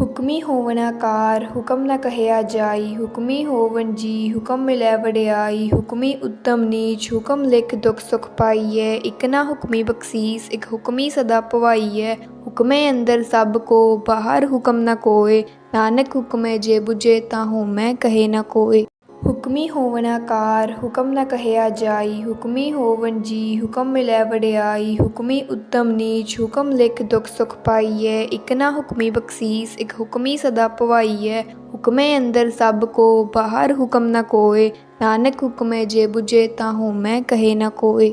ਹੁਕਮੀ ਹੋਵਨ ਆਕਾਰ, ਹੁਕਮ ਨ ਕਹਿਆ ਜਾਈ, ਹੁਕਮੀ ਹੋਵਨ ਜੀ, ਹੁਕਮ ਮਿਲੈ ਵਡਿਆਈ, ਹੁਕਮੀ ਉੱਤਮ ਨੀਚ, ਹੁਕਮ ਲਿਖ ਦੁਖ ਸੁਖ ਪਾਈਐ, ਇਕ ਨਾ ਹੁਕਮੀ ਬਖਸ਼ੀਸ, ਇਕ ਹੁਕਮੀ ਸਦਾ ਪਵਾਈਐ, ਹੁਕਮੇ ਅੰਦਰ ਸਭ ਕੋ, ਬਾਹਰ ਹੁਕਮ ਨ ਕੋਏ, ਨਾਨਕ ਹੁਕਮੇ ਜੇ ਬੁਝੇ ਤਾਂ ਹੋਮੈ ਕਹੇ ਨ ਕੋਏ। ਹੁਕਮੀ ਹੋਵਨ ਆਕਾਰ, ਹੁਕਮ ਨ ਕਹਿਆ ਜਾਈ, ਹੁਕਮੀ ਹੋਵਨ ਜੀ, ਹੁਕਮ ਮਿਲੈ ਵਡਿਆਈ, ਹੁਕਮੀ ਉੱਤਮ ਨੀਚ, ਹੁਕਮ ਲਿਖ ਦੁਖ ਸੁਖ ਪਾਈਐ, ਇਕ ਨਾ ਹੁਕਮੀ ਬਖਸ਼ੀਸ, ਇਕ ਹੁਕਮੀ ਸਦਾ ਪਵਾਈਐ, ਹੁਕਮੇ ਅੰਦਰ ਸਭ ਕੋ, ਬਾਹਰ ਹੁਕਮ ਨ ਕੋਏ, ਨਾਨਕ ਹੁਕਮੇ ਜੇ ਬੁਝੇ ਤਾਂ ਹੋਮੈ ਕਹੇ ਨ ਕੋਏ।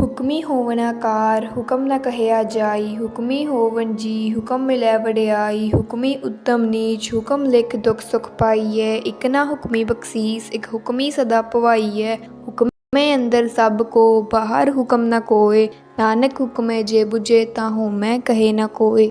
ਹੁਕਮੀ ਹੋਵਨ ਆਕਾਰ, ਹੁਕਮ ਨ ਕਹਿਆ ਜਾਈ, ਹੁਕਮੀ ਹੋਵਨ ਜੀ, ਹੁਕਮ ਮਿਲੈ ਵਡਿਆਈ, ਹੁਕਮੀ ਉੱਤਮ ਨੀਚ, ਹੁਕਮ ਲਿਖ ਦੁਖ ਸੁਖ ਪਾਈਐ, ਇਕ ਨਾ ਹੁਕਮੀ ਬਖਸ਼ੀਸ, ਇਕ ਹੁਕਮੀ ਸਦਾ ਪਵਾਈਐ, ਹੁਕਮੇ ਅੰਦਰ ਸਭ ਕੋ, ਬਾਹਰ ਹੁਕਮ ਨ ਕੋਏ, ਨਾਨਕ ਹੁਕਮੇ ਜੇ ਬੁਝੇ ਤਾਂ ਹੋਮੈ ਕਹੇ ਨ ਕੋਏ।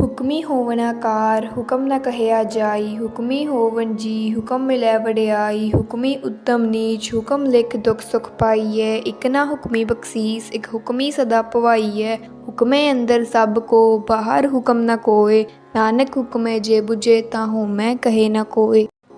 ਹੁਕਮੀ ਹੋਵਨ ਆਕਾਰ, ਹੁਕਮ ਨ ਕਹਿਆ ਜਾਈ, ਹੁਕਮੀ ਹੋਵਨ ਜੀ, ਹੁਕਮ ਮਿਲੈ ਵਡਿਆਈ, ਹੁਕਮੀ ਉੱਤਮ ਨੀਚ, ਹੁਕਮ ਲਿਖ ਦੁਖ ਸੁਖ ਪਾਈਐ, ਇਕ ਨਾ ਹੁਕਮੀ ਬਖਸ਼ੀਸ, ਇਕ ਹੁਕਮੀ ਸਦਾ ਪਵਾਈਐ, ਹੁਕਮੇ ਅੰਦਰ ਸਭ ਕੋ, ਬਾਹਰ ਹੁਕਮ ਨ ਕੋਏ, ਨਾਨਕ ਹੁਕਮੇ ਜੇ ਬੁਝੇ ਤਾਂ ਹੋ ਮੈਂ ਕਹੇ ਨ ਕੋਏ।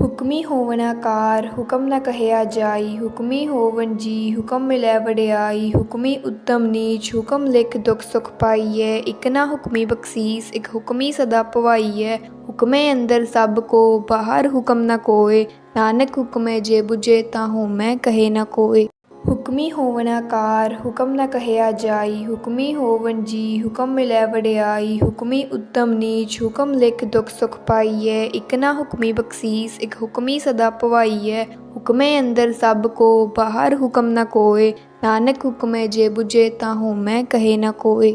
ਹੁਕਮੀ ਹੋਵਨ ਆਕਾਰ, ਹੁਕਮ ਨ ਕਹਿਆ ਜਾਈ, ਹੁਕਮੀ ਹੋਵਨ ਜੀ, ਹੁਕਮ ਮਿਲੈ ਵਡਿਆਈ, ਹੁਕਮੀ ਉੱਤਮ ਨੀਚ, ਹੁਕਮ ਲਿਖ ਦੁਖ ਸੁਖ ਪਾਈਐ, ਇਕ ਨਾ ਹੁਕਮੀ ਬਖਸ਼ੀਸ, ਇਕ ਹੁਕਮੀ ਸਦਾ ਪਵਾਈਐ, ਹੁਕਮੇ ਅੰਦਰ ਸਭ ਕੋ, ਬਾਹਰ ਹੁਕਮ ਨ ਕੋਏ, ਨਾਨਕ ਹੁਕਮੇ ਜੇ ਬੁਝੇ ਤਾਂ ਹੋਮੈ ਕਹੇ ਨ ਕੋਏ। ਹੁਕਮੀ ਹੋਵਨ ਆਕਾਰ, ਹੁਕਮ ਨ ਕਹਿਆ ਜਾਈ, ਹੁਕਮੀ ਹੋਵਨ ਜੀ, ਹੁਕਮ ਮਿਲੈ ਵਡਿਆਈ, ਹੁਕਮੀ ਉੱਤਮ ਨੀਚ, ਹੁਕਮ ਲਿਖ ਦੁਖ ਸੁਖ ਪਾਈਐ, ਇਕ ਨਾ ਹੁਕਮੀ ਬਖਸ਼ੀਸ, ਇਕ ਹੁਕਮੀ ਸਦਾ ਪਵਾਈਐ, ਹੁਕਮੇ ਅੰਦਰ ਸਭ ਕੋ, ਬਾਹਰ ਹੁਕਮ ਨ ਕੋਏ, ਨਾਨਕ ਹੁਕਮੇ ਜੇ ਬੁਝੇ ਤਾਂ ਹੋਮੈ ਕਹੇ ਨ ਕੋਏ।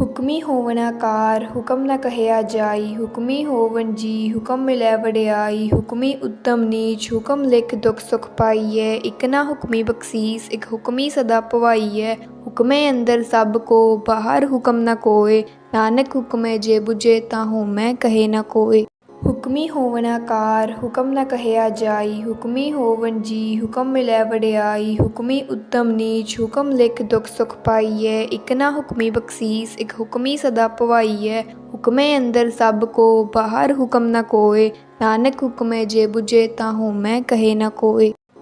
ਹੁਕਮੀ ਹੋਵਨ ਆਕਾਰ, ਹੁਕਮ ਨ ਕਹਿਆ ਜਾਈ, ਹੁਕਮੀ ਹੋਵਣ ਜੀ, ਹੁਕਮ ਮਿਲੈ ਵਡਿਆਈ, ਹੁਕਮੀ ਉੱਤਮ ਨੀਚ, ਹੁਕਮ ਲਿਖ ਦੁਖ ਸੁਖ ਪਾਈਐ, ਇਕ ਨਾ ਹੁਕਮੀ ਬਖਸ਼ੀਸ, ਇਕ ਹੁਕਮੀ ਸਦਾ ਪਵਾਈਐ, ਹੁਕਮੇ ਅੰਦਰ ਸਭ ਕੋ, ਬਾਹਰ ਹੁਕਮ ਨ ਕੋਏ, ਨਾਨਕ ਹੁਕਮੇ ਜੇ ਬੁਝੇ ਤਾਂ ਹੋਮੈ ਕਹੇ ਨ ਕੋਏ। ਹੁਕਮੀ ਹੋਵਨ ਆਕਾਰ, ਹੁਕਮ ਨ ਕਹਿਆ ਜਾਈ, ਹੁਕਮੀ ਹੋਵਨ ਜੀ, ਹੁਕਮ ਮਿਲੈ ਵਡਿਆਈ, ਹੁਕਮੀ ਉੱਤਮ ਨੀਚ, ਹੁਕਮ ਲਿਖ ਦੁਖ ਸੁਖ ਪਾਈਐ, ਇਕ ਨਾ ਹੁਕਮੀ ਬਖਸ਼ੀਸ, ਇਕ ਹੁਕਮੀ ਸਦਾ ਪਵਾਈਐ, ਹੁਕਮੇ ਅੰਦਰ ਸਭ ਕੋ, ਬਾਹਰ ਹੁਕਮ ਨ ਕੋਏ, ਨਾਨਕ ਹੁਕਮੇ ਜੇ ਬੁਝੇ ਤਾਂ ਹੋਮੈ ਕਹੇ ਨ ਕੋਏ।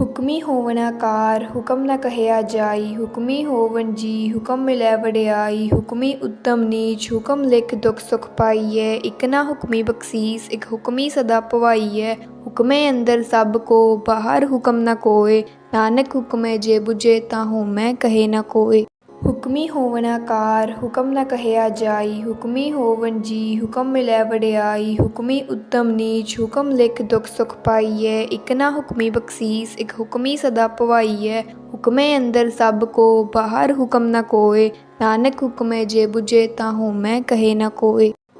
ਹੁਕਮੀ ਹੋਵਨ ਆਕਾਰ, ਹੁਕਮ ਨ ਕਹਿਆ ਜਾਈ, ਹੁਕਮੀ ਹੋਵਨ ਜੀ, ਹੁਕਮ ਮਿਲੈ ਵਡਿਆਈ, ਹੁਕਮੀ ਉੱਤਮ ਨੀਚ, ਹੁਕਮ ਲਿਖ ਦੁਖ ਸੁਖ ਪਾਈਐ, ਇਕ ਨਾ ਹੁਕਮੀ ਬਖਸ਼ੀਸ, ਇਕ ਹੁਕਮੀ ਸਦਾ ਪਵਾਈਐ, ਹੁਕਮੇ ਅੰਦਰ ਸਭ ਕੋ, ਬਾਹਰ ਹੁਕਮ ਨ ਕੋਏ, ਨਾਨਕ ਹੁਕਮੇ ਜੇ ਬੁਝੇ ਤਾਂ ਹੋਮੈ ਕਹੇ ਨ ਕੋਏ। ਹੁਕਮੀ ਹੋਵਨ ਆਕਾਰ, ਹੁਕਮ ਨ ਕਹਿਆ ਜਾਈ, ਹੁਕਮੀ ਹੋਵਨ ਜੀ, ਹੁਕਮ ਮਿਲੈ ਵਡਿਆਈ, ਹੁਕਮੀ ਉੱਤਮ ਨੀਚ, ਹੁਕਮ ਲਿਖ ਦੁਖ ਸੁਖ ਪਾਈਐ, ਇਕ ਨਾ ਹੁਕਮੀ ਬਖਸ਼ੀਸ, ਇਕ ਹੁਕਮੀ ਸਦਾ ਪਵਾਈਐ, ਹੁਕਮੇ ਅੰਦਰ ਸਭ ਕੋ, ਬਾਹਰ ਹੁਕਮ ਨ ਕੋਏ, ਨਾਨਕ ਹੁਕਮੇ ਜੇ ਬੁਝੇ ਤਾਂ ਹੋਮੈ ਕਹੇ ਨ ਕੋਏ।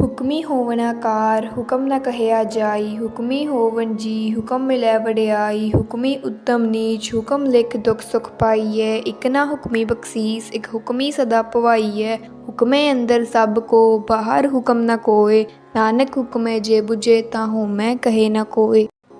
ਹੁਕਮੀ ਹੋਵਨ ਆਕਾਰ, ਹੁਕਮ ਨ ਕਹਿਆ ਜਾਈ, ਹੁਕਮੀ ਹੋਵਨ ਜੀ, ਹੁਕਮ ਮਿਲੈ ਵਡਿਆਈ, ਹੁਕਮੀ ਉੱਤਮ ਨੀਚ, ਹੁਕਮ ਲਿਖ ਦੁਖ ਸੁਖ ਪਾਈਐ, ਇਕ ਨਾ ਹੁਕਮੀ ਬਖਸ਼ੀਸ, ਇਕ ਹੁਕਮੀ ਸਦਾ ਪਵਾਈਐ, ਹੁਕਮੇ ਅੰਦਰ ਸਭ ਕੋ, ਬਾਹਰ ਹੁਕਮ ਨ ਕੋਏ, ਨਾਨਕ ਹੁਕਮੇ ਜੇ ਬੁਝੇ ਤਾਂ ਹੋਮੈ ਕਹੇ ਨ ਕੋਏ।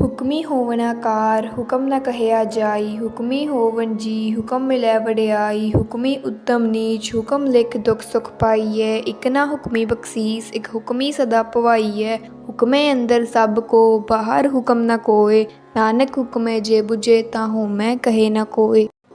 ਹੁਕਮੀ ਹੋਵਨ ਆਕਾਰ, ਹੁਕਮ ਨ ਕਹਿਆ ਜਾਈ, ਹੁਕਮੀ ਹੋਵਨ ਜੀ, ਹੁਕਮ ਮਿਲੈ ਵਡਿਆਈ, ਹੁਕਮੀ ਉੱਤਮ ਨੀਚ, ਹੁਕਮ ਲਿਖ ਦੁਖ ਸੁਖ ਪਾਈਐ, ਇਕ ਨਾ ਹੁਕਮੀ ਬਖਸ਼ੀਸ, ਇਕ ਹੁਕਮੀ ਸਦਾ ਪਵਾਈਐ, ਹੁਕਮੇ ਅੰਦਰ ਸਭ ਕੋ, ਬਾਹਰ ਹੁਕਮ ਨ ਕੋਏ, ਨਾਨਕ ਹੁਕਮੇ ਜੇ ਬੁਝੇ ਤਾਂ ਹੋਮੈ ਕਹੇ ਨ ਕੋਏ।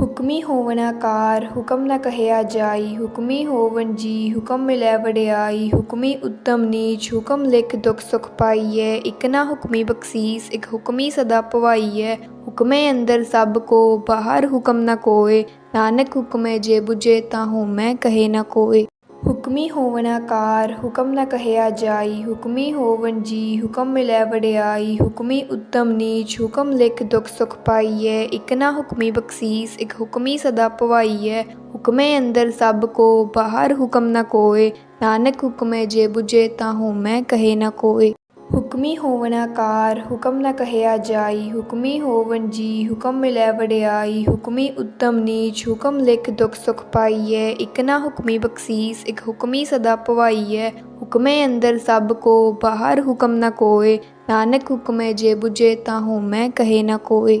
ਹੁਕਮੀ ਹੋਵਨ ਆਕਾਰ, ਹੁਕਮ ਨ ਕਹਿਆ ਜਾਈ, ਹੁਕਮੀ ਹੋਵਨ ਜੀ, ਹੁਕਮ ਮਿਲੈ ਵਡਿਆਈ, ਹੁਕਮੀ ਉੱਤਮ ਨੀਚ, ਹੁਕਮ ਲਿਖ ਦੁਖ ਸੁਖ ਪਾਈਐ, ਇਕ ਨਾ ਹੁਕਮੀ ਬਖਸ਼ੀਸ, ਇਕ ਹੁਕਮੀ ਸਦਾ ਪਵਾਈਐ, ਹੁਕਮੇ ਅੰਦਰ ਸਭ ਕੋ, ਬਾਹਰ ਹੁਕਮ ਨ ਕੋਏ, ਨਾਨਕ ਹੁਕਮੇ ਜੇ ਬੁਝੇ ਤਾਂ ਹੋਮੈ ਕਹੇ ਨ ਕੋਏ। ਹੁਕਮੀ ਹੋਵਨ ਆਕਾਰ, ਹੁਕਮ ਨ ਕਹਿਆ ਜਾਈ, ਹੁਕਮੀ ਹੋਵਨ ਜੀ, ਹੁਕਮ ਮਿਲੈ ਵਡਿਆਈ, ਹੁਕਮੀ ਉੱਤਮ ਨੀਚ, ਹੁਕਮ ਲਿਖ ਦੁਖ ਸੁਖ ਪਾਈਐ, ਇਕ ਨਾ ਹੁਕਮੀ ਬਖਸ਼ੀਸ, ਇਕ ਹੁਕਮੀ ਸਦਾ ਪਵਾਈਐ, ਹੁਕਮੇ ਅੰਦਰ ਸਭ ਕੋ, ਬਾਹਰ ਹੁਕਮ ਨ ਕੋਏ, ਨਾਨਕ ਹੁਕਮੇ ਜੇ 부ਝੇ ਤਾਂ ਹੋਮੈ ਕਹੇ ਨ ਕੋਏ। ਹੁਕਮੀ ਹੋਵਨ ਆਕਾਰ, ਹੁਕਮ ਨ ਕਹਿਆ ਜਾਈ, ਹੁਕਮੀ ਹੋਵਨ ਜੀ, ਹੁਕਮ ਮਿਲੈ ਵਡਿਆਈ, ਹੁਕਮੀ ਉੱਤਮ ਨੀਚ, ਹੁਕਮ ਲਿਖ ਦੁਖ ਸੁਖ ਪਾਈਐ, ਇਕ ਨਾ ਹੁਕਮੀ ਬਖਸ਼ੀਸ, ਇਕ ਹੁਕਮੀ ਸਦਾ ਪਵਾਈਐ, ਹੁਕਮੇ ਅੰਦਰ ਸਭ ਕੋ, ਬਾਹਰ ਹੁਕਮ ਨ ਕੋਏ, ਨਾਨਕ ਹੁਕਮੇ ਜੇ ਬੁਝੇ ਤਾਂ ਹੋਮੈ ਕਹੇ ਨ ਕੋਏ।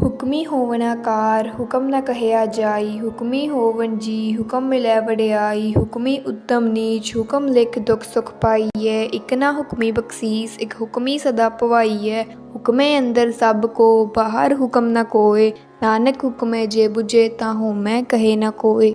ਹੁਕਮੀ ਹੋਵਨ ਆਕਾਰ, ਹੁਕਮ ਨ ਕਹਿਆ ਜਾਈ, ਹੁਕਮੀ ਹੋਵਨ ਜੀ, ਹੁਕਮ ਮਿਲੈ ਵਡਿਆਈ, ਹੁਕਮੀ ਉੱਤਮ ਨੀਚ, ਹੁਕਮ ਲਿਖ ਦੁਖ ਸੁਖ ਪਾਈਐ, ਇਕ ਨਾ ਹੁਕਮੀ ਬਖਸ਼ੀਸ, ਇਕ ਹੁਕਮੀ ਸਦਾ ਪਵਾਈਐ, ਹੁਕਮੇ ਅੰਦਰ ਸਭ ਕੋ, ਬਾਹਰ ਹੁਕਮ ਨ ਕੋਏ, ਨਾਨਕ ਹੁਕਮੇ ਜੇ ਬੁਝੇ ਤਾਂ ਹੋਮੈ ਕਹੇ ਨ ਕੋਏ।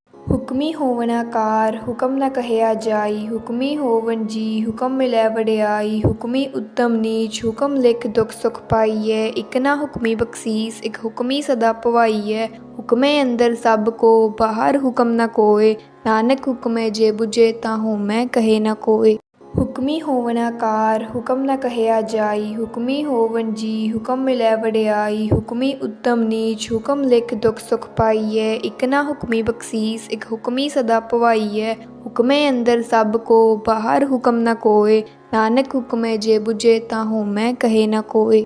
ਹੁਕਮੀ ਹੋਵਨ ਆਕਾਰ, ਹੁਕਮ ਨ ਕਹਿਆ ਜਾਈ, ਹੁਕਮੀ ਹੋਵਣ ਜੀ, ਹੁਕਮ ਮਿਲੈ ਵਡਿਆਈ, ਹੁਕਮੀ ਉੱਤਮ ਨੀਚ, ਹੁਕਮ ਲਿਖ ਦੁਖ ਸੁਖ ਪਾਈਐ, ਇਕ ਨਾ ਹੁਕਮੀ ਬਖਸ਼ੀਸ, ਇਕ ਹੁਕਮੀ ਸਦਾ ਪਵਾਈਐ, ਹੁਕਮੇ ਅੰਦਰ ਸਭ ਕੋ, ਬਾਹਰ ਹੁਕਮ ਨਾ ਕੋਏ, ਨਾਨਕ ਹੁਕਮੇ ਜੇ ਬੁਝੇ ਤਾਂ ਹੋਮੈ ਕਹੇ ਨਾ ਕੋਏ। ਹੁਕਮੀ ਹੋਵਨ ਆਕਾਰ, ਹੁਕਮ ਨ ਕਹਿਆ ਜਾਈ, ਹੁਕਮੀ ਹੋਵਨ ਜੀ, ਹੁਕਮ ਮਿਲੈ ਵਡਿਆਈ, ਹੁਕਮੀ ਉੱਤਮ ਨੀਚ, ਹੁਕਮ ਲਿਖ ਦੁਖ ਸੁਖ ਪਾਈਐ, ਇਕ ਨਾ ਹੁਕਮੀ ਬਖਸ਼ੀਸ, ਇਕ ਹੁਕਮੀ ਸਦਾ ਪਵਾਈਐ, ਹੁਕਮੇ ਅੰਦਰ ਸਭ ਕੋ, ਬਾਹਰ ਹੁਕਮ ਨ ਕੋਏ, ਨਾਨਕ ਹੁਕਮੇ ਜੇ ਬੁਝੇ ਤਾਂ ਹੋਮੈ ਕਹੇ ਨ ਕੋਏ।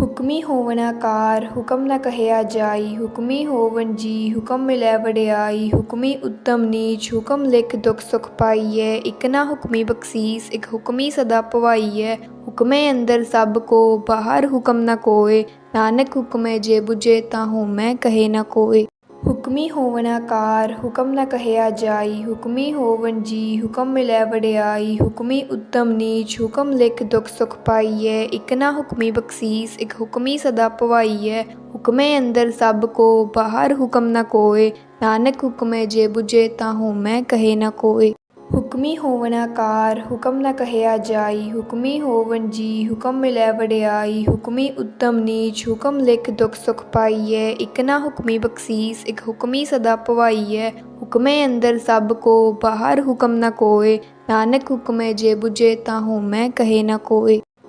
ਹੁਕਮੀ ਹੋਵਨ ਆਕਾਰ, ਹੁਕਮ ਨ ਕਹਿਆ ਜਾਈ, ਹੁਕਮੀ ਹੋਵਨ ਜੀ, ਹੁਕਮ ਮਿਲੈ ਵਡਿਆਈ, ਹੁਕਮੀ ਉੱਤਮ ਨੀਚ, ਹੁਕਮ ਲਿਖ ਦੁਖ ਸੁਖ ਪਾਈਐ, ਇਕ ਨਾ ਹੁਕਮੀ ਬਖਸੀਸ, ਇਕ ਹੁਕਮੀ ਸਦਾ ਪਵਾਈਐ, ਹੁਕਮੇ ਅੰਦਰ ਸਭ ਕੋ, ਬਾਹਰ ਹੁਕਮ ਨ ਕੋਏ, ਨਾਨਕ ਹੁਕਮੇ ਜੇ ਬੁਝੇ ਤਾਂ ਹੋਮੈ ਕਹੇ ਨ ਕੋਏ। ਹੁਕਮੀ ਹੋਵਨ ਆਕਾਰ, ਹੁਕਮ ਨ ਕਹਿਆ ਜਾਈ, ਹੁਕਮੀ ਹੋਵਨ ਜੀ, ਹੁਕਮ ਮਿਲੈ ਵਡਿਆਈ, ਹੁਕਮੀ ਉੱਤਮ ਨੀਚ, ਹੁਕਮ ਲਿਖ ਦੁਖ ਸੁਖ ਪਾਈਐ, ਇਕ ਨਾ ਹੁਕਮੀ ਬਖਸੀਸ, ਇਕ ਹੁਕਮੀ ਸਦਾ ਪਵਾਈਐ, ਹੁਕਮੇ ਅੰਦਰ ਸਭ ਕੋ, ਬਾਹਰ ਹੁਕਮ ਨ ਕੋਏ, ਨਾਨਕ ਹੁਕਮੇ ਜੇ 부ਝੇ ਤਾਂ ਹੋਮੈ ਕਹੇ ਨ ਕੋਏ। ਹੁਕਮੀ ਹੋਵਨ ਆਕਾਰ, ਹੁਕਮ ਨ ਕਹਿਆ ਜਾਈ, ਹੁਕਮੀ ਹੋਵਨ ਜੀ, ਹੁਕਮ ਮਿਲੈ ਵਡਿਆਈ, ਹੁਕਮੀ ਉੱਤਮ ਨੀਚ, ਹੁਕਮ ਲਿਖ ਦੁਖ ਸੁਖ ਪਾਈਐ, ਇਕ ਨਾ ਹੁਕਮੀ ਬਖਸੀਸ, ਇਕ ਹੁਕਮੀ ਸਦਾ ਪਵਾਈਐ, ਹੁਕਮੇ ਅੰਦਰ ਸਭ ਕੋ, ਬਾਹਰ ਹੁਕਮ ਨ ਕੋਏ, ਨਾਨਕ ਹੁਕਮੇ ਜੇ ਬੁਝੇ ਤਾਂ ਹੋਮੈ ਕਹੇ ਨ ਕੋਏ।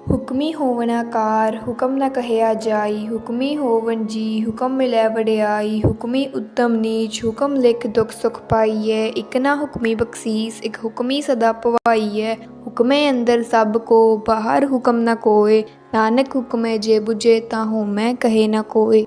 ਹੁਕਮੀ ਹੋਵਨ ਆਕਾਰ, ਹੁਕਮ ਨ ਕਹਿਆ ਜਾਈ, ਹੁਕਮੀ ਹੋਵਣ ਜੀ, ਹੁਕਮ ਮਿਲੈ ਵਡਿਆਈ, ਹੁਕਮੀ ਉੱਤਮ ਨੀਚ, ਹੁਕਮ ਲਿਖ ਦੁਖ ਸੁਖ ਪਾਈਐ, ਇਕ ਨਾ ਹੁਕਮੀ ਬਖਸੀਸ, ਇਕ ਹੁਕਮੀ ਸਦਾ ਪਵਾਈਐ, ਹੁਕਮੇ ਅੰਦਰ ਸਭ ਕੋ, ਬਾਹਰ ਹੁਕਮ ਨਾ ਕੋਏ, ਨਾਨਕ ਹੁਕਮੇ ਜੇ ਬੁਝੇ ਤਾਂ ਹੋਮੈ ਕਹੇ ਨਾ ਕੋਏ।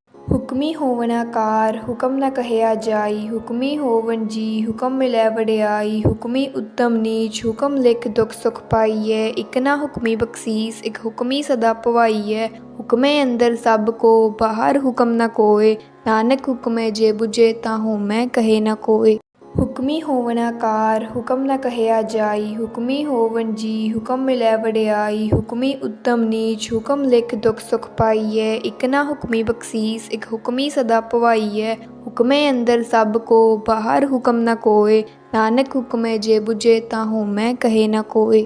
ਹੁਕਮੀ ਹੋਵਨ ਆਕਾਰ, ਹੁਕਮ ਨ ਕਹਿਆ ਜਾਈ, ਹੁਕਮੀ ਹੋਵਨ ਜੀ, ਹੁਕਮ ਮਿਲੈ ਵਡਿਆਈ, ਹੁਕਮੀ ਉੱਤਮ ਨੀਚ, ਹੁਕਮ ਲਿਖ ਦੁਖ ਸੁਖ ਪਾਈਐ, ਇਕ ਨਾ ਹੁਕਮੀ ਬਖਸੀਸ, ਇਕ ਹੁਕਮੀ ਸਦਾ ਪਵਾਈਐ, ਹੁਕਮੇ ਅੰਦਰ ਸਭ ਕੋ, ਬਾਹਰ ਹੁਕਮ ਨ ਕੋਏ, ਨਾਨਕ ਹੁਕਮੇ ਜੇ ਬੁਝੇ ਤਾਂ ਹੋਮੈ ਕਹੇ ਨ ਕੋਏ। ਹੁਕਮੀ ਹੋਵਨ ਆਕਾਰ, ਹੁਕਮ ਨ ਕਹਿਆ ਜਾਈ, ਹੁਕਮੀ ਹੋਵਨ ਜੀ, ਹੁਕਮ ਮਿਲੈ ਵਡਿਆਈ, ਹੁਕਮੀ ਉੱਤਮ ਨੀਚ, ਹੁਕਮ ਲਿਖ ਦੁਖ ਸੁਖ ਪਾਈਐ, ਇਕ ਨਾ ਹੁਕਮੀ ਬਖਸੀਸ, ਇਕ ਹੁਕਮੀ ਸਦਾ ਪਵਾਈਐ, ਹੁਕਮੇ ਅੰਦਰ ਸਭ ਕੋ, ਬਾਹਰ ਹੁਕਮ ਨ ਕੋਏ, ਨਾਨਕ ਹੁਕਮੇ ਜੇ ਬੁਝੇ ਤਾਂ ਹੋਮੈ ਕਹੇ ਨ ਕੋਏ।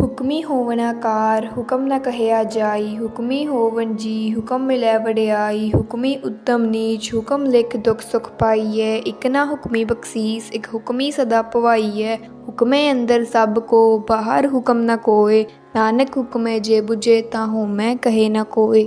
ਹੁਕਮੀ ਹੋਵਨ ਆਕਾਰ, ਹੁਕਮ ਨ ਕਹਿਆ ਜਾਈ, ਹੁਕਮੀ ਹੋਵਨ ਜੀ, ਹੁਕਮ ਮਿਲੈ ਵਡਿਆਈ, ਹੁਕਮੀ ਉੱਤਮ ਨੀਚ, ਹੁਕਮ ਲਿਖ ਦੁਖ ਸੁਖ ਪਾਈਐ, ਇਕ ਨਾ ਹੁਕਮੀ ਬਖਸੀਸ, ਇਕ ਹੁਕਮੀ ਸਦਾ ਪਵਾਈਐ, ਹੁਕਮੇ ਅੰਦਰ ਸਭ ਕੋ, ਬਾਹਰ ਹੁਕਮ ਨ ਕੋਏ, ਨਾਨਕ ਹੁਕਮੇ ਜੇ ਬੁਝੇ ਤਾਂ ਹੋਮੈ ਕਹੇ ਨ ਕੋਏ।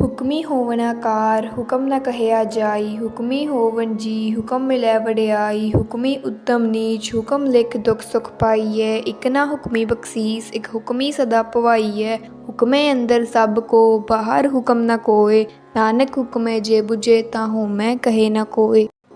ਹੁਕਮੀ ਹੋਵਨ ਆਕਾਰ, ਹੁਕਮ ਨ ਕਹਿਆ ਜਾਈ, ਹੁਕਮੀ ਹੋਵਨ ਜੀ, ਹੁਕਮ ਮਿਲੈ ਵਡਿਆਈ, ਹੁਕਮੀ ਉੱਤਮ ਨੀਚ, ਹੁਕਮ ਲਿਖ ਦੁਖ ਸੁਖ ਪਾਈਐ, ਇਕ ਨਾ ਹੁਕਮੀ ਬਖਸੀਸ, ਇਕ ਹੁਕਮੀ ਸਦਾ ਪਵਾਈਐ, ਹੁਕਮੇ ਅੰਦਰ ਸਭ ਕੋ, ਬਾਹਰ ਹੁਕਮ ਨ ਕੋਏ, ਨਾਨਕ ਹੁਕਮੇ ਜੇ ਬੁਝੇ ਤਾਂ ਹੋਮੈ ਕਹੇ ਨ ਕੋਏ।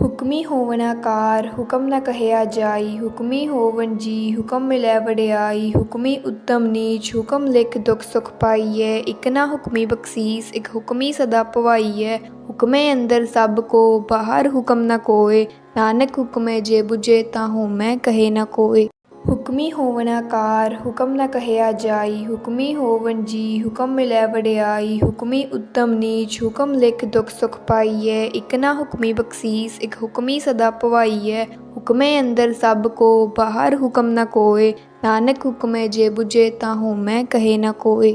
ਹੁਕਮੀ ਹੋਵਨ ਆਕਾਰ, ਹੁਕਮ ਨ ਕਹਿਆ ਜਾਈ, ਹੁਕਮੀ ਹੋਵਨ ਜੀ, ਹੁਕਮ ਮਿਲੈ ਵਡਿਆਈ, ਹੁਕਮੀ ਉੱਤਮ ਨੀਚ, ਹੁਕਮ ਲਿਖ ਦੁਖ ਸੁਖ ਪਾਈਐ, ਇਕ ਨਾ ਹੁਕਮੀ ਬਖਸ਼ੀਸ, ਇਕ ਹੁਕਮੀ ਸਦਾ ਪਵਾਈਐ, ਹੁਕਮੇ ਅੰਦਰ ਸਭ ਕੋ, ਬਾਹਰ ਹੁਕਮ ਨ ਕੋਏ, ਨਾਨਕ ਹੁਕਮੇ ਜੇ ਬੁਝੇ ਤਾਂ ਹੋਮੈ ਕਹੇ ਨ ਕੋਏ। ਹੁਕਮੀ ਹੋਵਨ ਆਕਾਰ, ਹੁਕਮ ਨ ਕਹਿਆ ਜਾਈ, ਹੁਕਮੀ ਹੋਵਨ ਜੀ, ਹੁਕਮ ਮਿਲੈ ਵਡਿਆਈ, ਹੁਕਮੀ ਉੱਤਮ ਨੀਚ, ਹੁਕਮ ਲਿਖ ਦੁਖ ਸੁਖ ਪਾਈਐ, ਇਕ ਨਾ ਹੁਕਮੀ ਬਖਸ਼ੀਸ, ਇਕ ਹੁਕਮੀ ਸਦਾ ਪਵਾਈਐ, ਹੁਕਮੇ ਅੰਦਰ ਸਭ ਕੋ, ਬਾਹਰ ਹੁਕਮ ਨ ਕੋਏ, ਨਾਨਕ ਹੁਕਮੇ ਜੇ ਬੁਝੇ ਤਾਂ ਹੋਮੈ ਕਹੇ ਨ ਕੋਏ।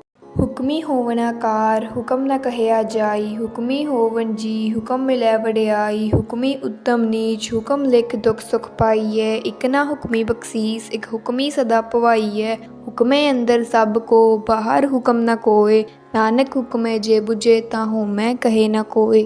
ਹੁਕਮੀ ਹੋਵਨ ਆਕਾਰ, ਹੁਕਮ ਨ ਕਹਿਆ ਜਾਈ, ਹੁਕਮੀ ਹੋਵਨ ਜੀ, ਹੁਕਮ ਮਿਲੈ ਵਡਿਆਈ, ਹੁਕਮੀ ਉੱਤਮ ਨੀਚ, ਹੁਕਮ ਲਿਖ ਦੁਖ ਸੁਖ ਪਾਈਐ, ਇਕ ਨਾ ਹੁਕਮੀ ਬਖਸ਼ੀਸ, ਇਕ ਹੁਕਮੀ ਸਦਾ ਪਵਾਈਐ, ਹੁਕਮੇ ਅੰਦਰ ਸਭ ਕੋ, ਬਾਹਰ ਹੁਕਮ ਨ ਕੋਏ, ਨਾਨਕ ਹੁਕਮੇ ਜੇ ਬੁਝੇ ਤਾਂ ਹੋਮੈ ਕਹੇ ਨ ਕੋਏ।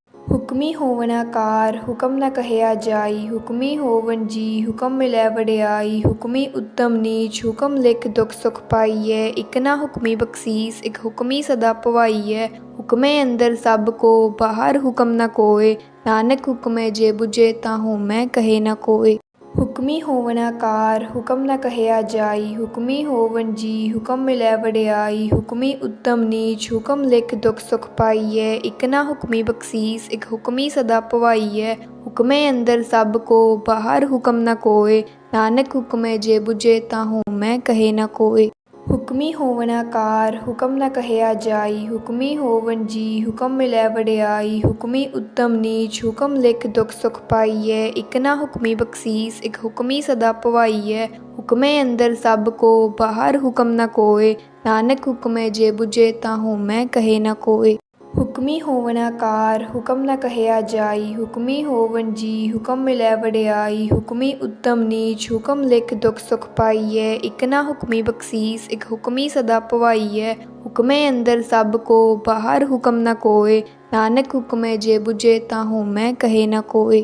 ਹੁਕਮੀ ਹੋਵਨ ਆਕਾਰ, ਹੁਕਮ ਨ ਕਹਿਆ ਜਾਈ, ਹੁਕਮੀ ਹੋਵਨ ਜੀ, ਹੁਕਮ ਮਿਲੈ ਵਡਿਆਈ, ਹੁਕਮੀ ਉੱਤਮ ਨੀਚ, ਹੁਕਮ ਲਿਖ ਦੁਖ ਸੁਖ ਪਾਈਐ, ਇਕ ਨਾ ਹੁਕਮੀ ਬਖਸ਼ੀਸ, ਇਕ ਹੁਕਮੀ ਸਦਾ ਪਵਾਈਐ, ਹੁਕਮੇ ਅੰਦਰ ਸਭ ਕੋ, ਬਾਹਰ ਹੁਕਮ ਨ ਕੋਏ, ਨਾਨਕ ਹੁਕਮੇ ਜੇ ਬੁਝੇ ਤਾਂ ਹੋਮੈ ਕਹੇ ਨ ਕੋਏ। ਹੁਕਮੀ ਹੋਵਨ ਆਕਾਰ, ਹੁਕਮ ਨ ਕਹਿਆ ਜਾਈ, ਹੁਕਮੀ ਹੋਵਨ ਜੀ, ਹੁਕਮ ਮਿਲੈ ਵਡਿਆਈ, ਹੁਕਮੀ ਉੱਤਮ ਨੀਚ, ਹੁਕਮ ਲਿਖ ਦੁਖ ਸੁਖ ਪਾਈਐ, ਇਕ ਨਾ ਹੁਕਮੀ ਬਖਸ਼ੀਸ, ਇਕ ਹੁਕਮੀ ਸਦਾ ਪਵਾਈਐ, ਹੁਕਮੇ ਅੰਦਰ ਸਭ ਕੋ, ਬਾਹਰ ਹੁਕਮ ਨ ਕੋਏ, ਨਾਨਕ ਹੁਕਮੇ ਜੇ ਬੁਝੇ ਤਾਂ ਹੋਮੈ ਕਹੇ ਨ ਕੋਏ। ਹੁਕਮੀ ਹੋਵਨ ਆਕਾਰ, ਹੁਕਮ ਨ ਕਹਿਆ ਜਾਈ, ਹੁਕਮੀ ਹੋਵਨ ਜੀ, ਹੁਕਮ ਮਿਲੈ ਵਡਿਆਈ, ਹੁਕਮੀ ਉੱਤਮ ਨੀਚ, ਹੁਕਮ ਲਿਖ ਦੁਖ ਸੁਖ ਪਾਈਐ, ਇਕ ਨਾ ਹੁਕਮੀ ਬਖਸ਼ੀਸ, ਇਕ ਹੁਕਮੀ ਸਦਾ ਪਵਾਈਐ, ਹੁਕਮੇ ਅੰਦਰ ਸਭ ਕੋ, ਬਾਹਰ ਹੁਕਮ ਨ ਕੋਏ, ਨਾਨਕ ਹੁਕਮੇ ਜੇ ਬੁਝੇ ਤਾਂ ਹੋਮੈ ਕਹੇ ਨ ਕੋਏ। ਹੁਕਮੀ ਹੋਵਨ ਆਕਾਰ, ਹੁਕਮ ਨ ਕਹਿਆ ਜਾਈ, ਹੁਕਮੀ ਹੋਵਨ ਜੀ, ਹੁਕਮ ਮਿਲੈ ਵਡਿਆਈ, ਹੁਕਮੀ ਉੱਤਮ ਨੀਚ, ਹੁਕਮ ਲਿਖ ਦੁਖ ਸੁਖ ਪਾਈਐ, ਇਕ ਨਾ ਹੁਕਮੀ ਬਖਸ਼ੀਸ, ਇਕ ਹੁਕਮੀ ਸਦਾ ਪਵਾਈਐ, ਹੁਕਮੇ ਅੰਦਰ ਸਭ ਕੋ, ਬਾਹਰ ਹੁਕਮ ਨ ਕੋਏ, ਨਾਨਕ ਹੁਕਮੇ ਜੇ ਬੁਝੇ ਤਾਂ ਹੋਮੈ ਕਹੇ ਨ ਕੋਏ।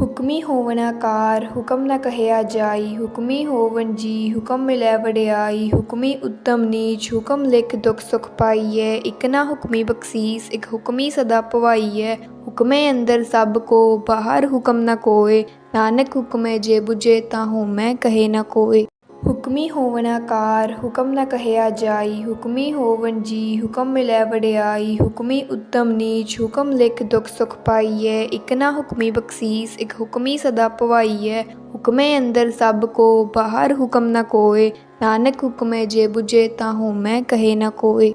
ਹੁਕਮੀ ਹੋਵਨ ਆਕਾਰ, ਹੁਕਮ ਨ ਕਹਿਆ ਜਾਈ, ਹੁਕਮੀ ਹੋਵਨ ਜੀ, ਹੁਕਮ ਮਿਲੈ ਵਡਿਆਈ, ਹੁਕਮੀ ਉੱਤਮ ਨੀਚ, ਹੁਕਮ ਲਿਖ ਦੁਖ ਸੁਖ ਪਾਈਐ, ਇਕ ਨਾ ਹੁਕਮੀ ਬਖਸ਼ੀਸ, ਇਕ ਹੁਕਮੀ ਸਦਾ ਪਵਾਈਐ, ਹੁਕਮੇ ਅੰਦਰ ਸਭ ਕੋ, ਬਾਹਰ ਹੁਕਮ ਨ ਕੋਏ, ਨਾਨਕ ਹੁਕਮੇ ਜੇ ਬੁਝੇ ਤਾਂ ਹੋਮੈ ਕਹੇ ਨ ਕੋਏ। ਹੁਕਮੀ ਹੋਵਨ ਆਕਾਰ, ਹੁਕਮ ਨ ਕਹਿਆ ਜਾਈ, ਹੁਕਮੀ ਹੋਵਨ ਜੀ, ਹੁਕਮ ਮਿਲੈ ਵਡਿਆਈ, ਹੁਕਮੀ ਉੱਤਮ ਨੀਚ, ਹੁਕਮ ਲਿਖ ਦੁਖ ਸੁਖ ਪਾਈਐ, ਇਕ ਨਾ ਹੁਕਮੀ ਬਖਸ਼ੀਸ, ਇਕ ਹੁਕਮੀ ਸਦਾ ਪਵਾਈਐ, ਹੁਕਮੇ ਅੰਦਰ ਸਭ ਕੋ, ਬਾਹਰ ਹੁਕਮ ਨ ਕੋਏ, ਨਾਨਕ ਹੁਕਮੇ ਜੇ ਬੁਝੇ ਤਾਂ ਹੋਮੈ ਕਹੇ ਨ ਕੋਏ।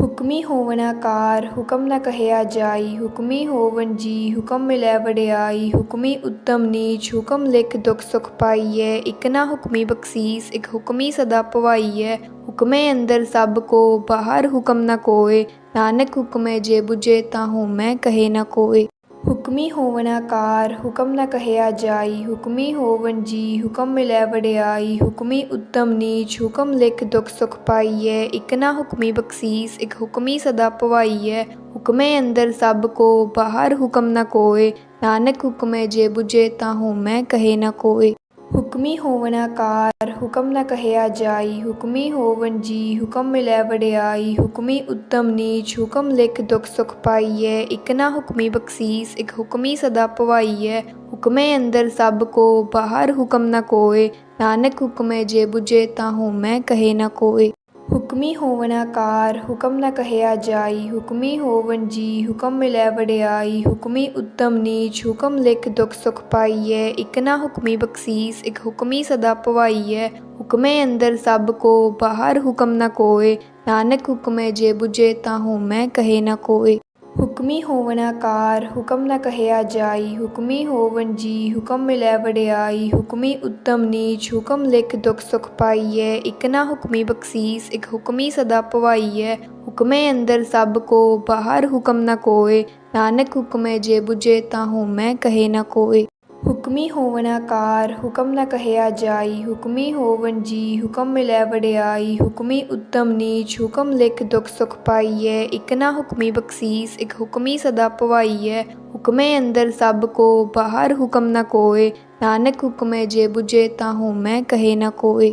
ਹੁਕਮੀ ਹੋਵਨ ਆਕਾਰ, ਹੁਕਮ ਨ ਕਹਿਆ ਜਾਈ, ਹੁਕਮੀ ਹੋਵਨ ਜੀ, ਹੁਕਮ ਮਿਲੈ ਵਡਿਆਈ, ਹੁਕਮੀ ਉੱਤਮ ਨੀਚ, ਹੁਕਮ ਲਿਖ ਦੁਖ ਸੁਖ ਪਾਈਐ, ਇਕ ਨਾ ਹੁਕਮੀ ਬਖਸ਼ੀਸ, ਇਕ ਹੁਕਮੀ ਸਦਾ ਭਵਾਈਐ ਹੁਕਮੇ ਅੰਦਰ ਸਭ ਕੋ, ਬਾਹਰ ਹੁਕਮ ਨ ਕੋਏ, ਨਾਨਕ ਹੁਕਮੇ ਜੇ ਬੁਝੇ ਤਾਂ ਹੋਮੈ ਕਹੇ ਨ ਕੋਏ। ਹੁਕਮੀ ਹੋਵਨ ਆਕਾਰ, ਹੁਕਮ ਨ ਕਹਿਆ ਜਾਈ, ਹੁਕਮੀ ਹੋਵਨ ਜੀ, ਹੁਕਮ ਮਿਲੈ ਵਡਿਆਈ, ਹੁਕਮੀ ਉੱਤਮ ਨੀਚ, ਹੁਕਮ ਲਿਖ ਦੁਖ ਸੁਖ ਪਾਈਐ, ਇਕ ਨਾ ਹੁਕਮੀ ਬਖਸ਼ੀਸ, ਇਕ ਹੁਕਮੀ ਸਦਾ ਭਵਾਈਐ ਹੁਕਮੇ ਅੰਦਰ ਸਭ ਕੋ, ਬਾਹਰ ਹੁਕਮ ਨ ਕੋਏ, ਨਾਨਕ ਹੁਕਮੇ ਜੇ ਬੁਝੇ ਤਾਂ ਹੋਮੈ ਕਹੇ ਨ ਕੋਏ। ਹੁਕਮੀ ਹੋਵਨ ਆਕਾਰ, ਹੁਕਮ ਨ ਕਹਿਆ ਜਾਈ, ਹੁਕਮੀ ਹੋਵਨ ਜੀ, ਹੁਕਮ ਮਿਲੈ ਵਡਿਆਈ, ਹੁਕਮੀ ਉੱਤਮ ਨੀਚ, ਹੁਕਮ ਲਿਖ ਦੁਖ ਸੁਖ ਪਾਈਐ, ਇਕ ਨਾ ਹੁਕਮੀ ਬਖਸ਼ੀਸ, ਇਕ ਹੁਕਮੀ ਸਦਾ ਭਵਾਈਐ ਹੁਕਮੇ ਅੰਦਰ ਸਭ ਕੋ, ਬਾਹਰ ਹੁਕਮ ਨ ਕੋਏ, ਨਾਨਕ ਹੁਕਮੇ ਜੇ ਬੁਝੇ ਤਾਂ ਹੋਮੈ ਕਹੇ ਨ ਕੋਏ। ਹੁਕਮੀ ਹੋਵਨ ਆਕਾਰ, ਹੁਕਮ ਨ ਕਹਿਆ ਜਾਈ, ਹੁਕਮੀ ਹੋਵਨ ਜੀ, ਹੁਕਮ ਮਿਲੈ ਵਡਿਆਈ, ਹੁਕਮੀ ਉੱਤਮ ਨੀਚ, ਹੁਕਮ ਲਿਖ ਦੁਖ ਸੁਖ ਪਾਈਐ, ਇਕ ਨਾ ਹੁਕਮੀ ਬਖਸ਼ੀਸ, ਇਕ ਹੁਕਮੀ ਸਦਾ ਭਵਾਈਐ ਹੁਕਮੇ ਅੰਦਰ ਸਭ ਕੋ, ਬਾਹਰ ਹੁਕਮ ਨ ਕੋਏ, ਨਾਨਕ ਹੁਕਮੇ ਜੇ ਬੁਝੇ ਤਾਂ ਹੋਮੈ ਕਹੇ ਨ ਕੋਏ। ਹੁਕਮੀ ਹੋਵਨ ਆਕਾਰ, ਹੁਕਮ ਨ ਕਹਿਆ ਜਾਈ, ਹੁਕਮੀ ਹੋਵਨ ਜੀ, ਹੁਕਮ ਮਿਲੈ ਵਡਿਆਈ, ਹੁਕਮੀ ਉੱਤਮ ਨੀਚ, ਹੁਕਮ ਲਿਖ ਦੁਖ ਸੁਖ ਪਾਈਐ, ਇਕ ਨਾ ਹੁਕਮੀ ਬਖਸ਼ੀਸ, ਇਕ ਹੁਕਮੀ ਸਦਾ ਭਵਾਈਐ ਹੁਕਮੇ ਅੰਦਰ ਸਭ ਕੋ, ਬਾਹਰ ਹੁਕਮ ਨ ਕੋਏ, ਨਾਨਕ ਹੁਕਮੇ ਜੇ ਬੁਝੇ ਤਾਂ ਹੋਮੈ ਕਹੇ ਨ ਕੋਏ। ਹੁਕਮੀ ਹੋਵਨ ਆਕਾਰ, ਹੁਕਮ ਨ ਕਹਿਆ ਜਾਈ, ਹੁਕਮੀ ਹੋਵਨ ਜੀ, ਹੁਕਮ ਮਿਲੈ ਵਡਿਆਈ, ਹੁਕਮੀ ਉੱਤਮ ਨੀਚ, ਹੁਕਮ ਲਿਖ ਦੁਖ ਸੁਖ ਪਾਈਐ, ਇਕ ਨਾ ਹੁਕਮੀ ਬਖਸ਼ੀਸ, ਇਕ ਹੁਕਮੀ ਸਦਾ ਭਵਾਈਐ ਹੁਕਮੇ ਅੰਦਰ ਸਭ ਕੋ, ਬਾਹਰ ਹੁਕਮ ਨ ਕੋਏ, ਨਾਨਕ ਹੁਕਮੇ ਜੇ ਬੁਝੇ ਤਾਂ ਹੋਮੈ ਕਹੇ ਨ ਕੋਏ।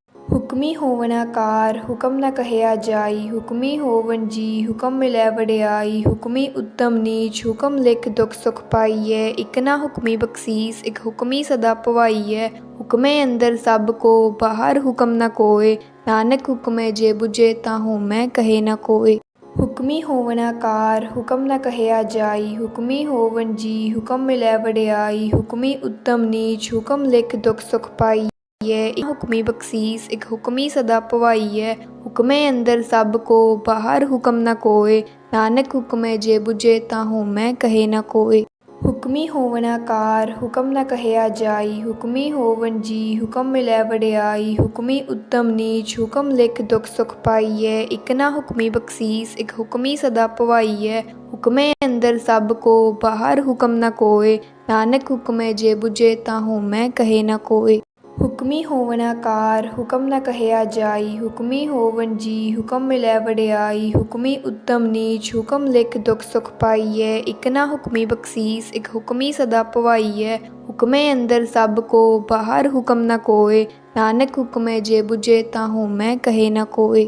ਹੁਕਮੀ ਹੋਵਨ ਆਕਾਰ ਹੁਕਮ ਨ ਕਹਿਆ ਜਾਈ ਹੁਕਮੀ ਹੋਵਨ ਜੀ ਹੁਕਮ ਮਿਲੈ ਵਡਿਆਈ ਹੁਕਮੀ ਉੱਤਮ ਨੀਚ ਹੁਕਮ ਲਿਖ ਦੁਖ ਸੁਖ ਪਾਈਐ ਇਕ ਨਾ ਹੁਕਮੀ ਬਖਸ਼ੀਸ ਇਕ ਹੁਕਮੀ ਸਦਾ ਭਵਾਈਐ ਹੁਕਮੇ ਅੰਦਰ ਸਭ ਕੋ ਬਾਹਰ ਹੁਕਮ ਨ ਕੋਏ ਨਾਨਕ ਹੁਕਮੇ ਜੇ 부ਝੇ ਤਾਂ ਹੋਮੈ ਕਹੇ ਨ ਕੋਏ ਹੁਕਮੀ ਹੋਵਨ ਆਕਾਰ ਹੁਕਮ ਨ ਕਹਿਆ ਜਾਈ ਹੁਕਮੀ ਹੋਵਨ ਜੀ ਹੁਕਮ ਮਿਲੈ ਵਡਿਆਈ ਹੁਕਮੀ ਉੱਤਮ ਨੀਚ ਹੁਕਮ ਲਿਖ ਦੁਖ ਸੁਖ ਪਾਈਐ ਇਕ ਹੁਕਮੀ ਬਖਸ਼ੀਸ ਇਕ ਹੁਕਮੀ ਸਦਾ ਭਵਾਈਐ ਹੁਕਮੇ ਅੰਦਰ ਸਭ ਕੋ ਬਾਹਰ ਹੁਕਮ ਨ ਕੋਏ ਨਾਨਕ ਹੁਕਮੇ ਜੇ 부ਝੇ ਤਾਂ ਹੋਮੈ ਕਹੇ ਨ ਕੋਏ ਹੁਕਮੀ ਹੋਵਨ ਆਕਾਰ ਹੁਕਮ ਨ ਕਹਿਆ ਜਾਈ ਹੁਕਮੀ ਹੋਵਨ ਜੀ ਹੁਕਮ ਮਿਲੈ ਵਡਿਆਈ ਹੁਕਮੀ ਉੱਤਮ ਨੀਚ ਹੁਕਮ ਲਿਖ ਦੁਖ ਸੁਖ ਪਾਈਐ ਇਕ ਨਾ ਹੁਕਮੀ ਬਖਸ਼ੀਸ ਇਕ ਹੁਕਮੀ ਸਦਾ ਭਵਾਈਐ ਹੁਕਮੇ ਅੰਦਰ ਸਭ ਕੋ ਬਾਹਰ ਹੁਕਮ ਨ ਕੋਏ ਨਾਨਕ ਹੁਕਮੇ ਜੇ 부ਝੇ ਤਾਂ ਹੋਮੈ ਕਹੇ ਨ ਕੋਏ ਹੁਕਮੀ ਹੋਵਨ ਆਕਾਰ, ਹੁਕਮ ਨ ਕਹਿਆ ਜਾਈ, ਹੁਕਮੀ ਹੋਵਨ ਜੀ, ਹੁਕਮ ਮਿਲੈ ਵਡਿਆਈ, ਹੁਕਮੀ ਉੱਤਮ ਨੀਚ, ਹੁਕਮ ਲਿਖ ਦੁਖ ਸੁਖ ਪਾਈਐ, ਇਕ ਨਾ ਹੁਕਮੀ ਬਖਸ਼ੀਸ, ਇਕ ਹੁਕਮੀ ਸਦਾ ਭਵਾਈਐ ਹੁਕਮੇ ਅੰਦਰ ਸਭ ਕੋ, ਬਾਹਰ ਹੁਕਮ ਨ ਕੋਏ, ਨਾਨਕ ਹੁਕਮੇ ਜੇ ਬੁਝੇ ਤਾਂ ਹੋਮੈ ਕਹੇ ਨ ਕੋਏ।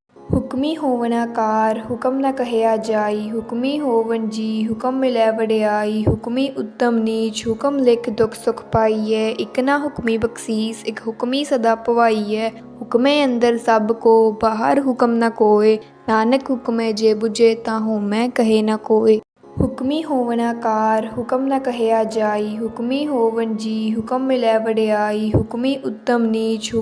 ਹੁਕਮੀ ਹੋਵਨ ਆਕਾਰ ਹੁਕਮ ਨ ਕਹਿਆ ਜਾਈ ਹੁਕਮੀ ਹੋਵਨ ਜੀ ਹੁਕਮ ਮਿਲੈ ਵਡਿਆਈ ਹੁਕਮੀ ਉੱਤਮ ਨੀਚ ਹੁਕਮ ਲਿਖ ਦੁਖ ਸੁਖ ਪਾਈਐ ਇਕ ਨਾ ਹੁਕਮੀ ਬਖਸ਼ੀਸ ਇਕ ਹੁਕਮੀ ਸਦਾ ਭਵਾਈਐ ਹੁਕਮੇ ਅੰਦਰ ਸਭ ਕੋ ਬਾਹਰ ਹੁਕਮ ਨ ਕੋਏ ਨਾਨਕ ਹੁਕਮੇ ਜੇ 부ਝੇ ਤਾਂ ਹੋਮੈ ਕਹੇ ਨ ਕੋਏ ਹੁਕਮੀ ਹੋਵਨ ਆਕਾਰ ਹੁਕਮ ਨ ਕਹਿਆ ਜਾਈ ਹੁਕਮੀ ਹੋਵਨ ਜੀ ਹੁਕਮ ਮਿਲੈ ਵਡਿਆਈ ਹੁਕਮੀ ਉੱਤਮ ਨੀਚ